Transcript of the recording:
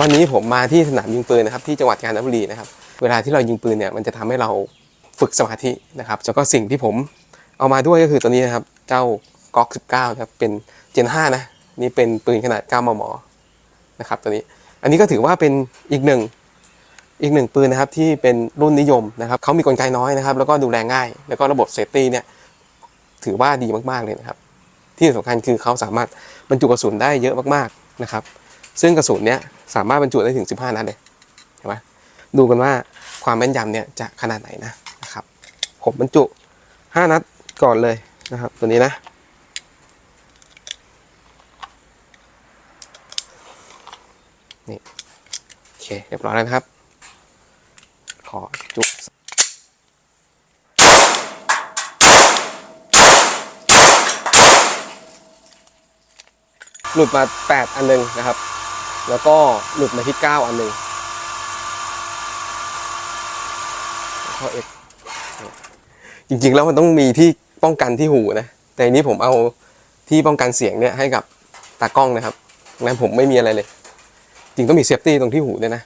วันนี้ผมมาที่สนามยิงปืนนะครับที่จังหวัดกาญจนบุรีนะครับ เวลาที่เรายิงปืนเนี่ยมันจะทำให้เราฝึกสมาธินะครับแล้วก็สิ่งที่ผมเอามาด้วยก็คือตัวนี้นะครับเจ้าก๊อก 19 นะครับเป็นเจน 5 นะนี่เป็นปืนขนาด 9 มม นะครับตัวนี้ อันนี้ก็ถือว่าเป็นอีกหนึ่งอีกหนึ่งปืนนะครับที่เป็นรุ่นนิยมนะครับเขามีกลไกน้อยนะครับ แล้วก็ดูแลง่าย แล้วก็ระบบเซฟตี้เนี่ยถือว่าดีมากๆเลยนะครับ ที่สำคัญคือเขาสามารถบรรจุกระสุนได้เยอะมากๆนะครับ ซึ่งกระสุนเนี่ยสามารถบรรจุได้ถึง 15 นัดเลยเห็นไหมดูกันว่าความแม่นยำเนี่ยจะขนาดไหนนะนะครับผมบรรจุ 5 นัดก่อนเลยนะครับ ตัวนี้นะนี่โอเคเรียบร้อยแล้วนะครับ ขอจุหลุดมา 8 อันหนึงนะครับ แล้วก็หลุดมาที่ 9 อันหนึ่งข้อ X จริงๆแล้วมันต้องมีที่ป้องกันที่หูนะ แต่อันนี้ผมเอาที่ป้องกันเสียงเนี่ยให้กับตากล้องนะครับงั้นผมไม่มีอะไรเลย จริงต้องมีเซฟตี้ตรงที่หูด้วยนะ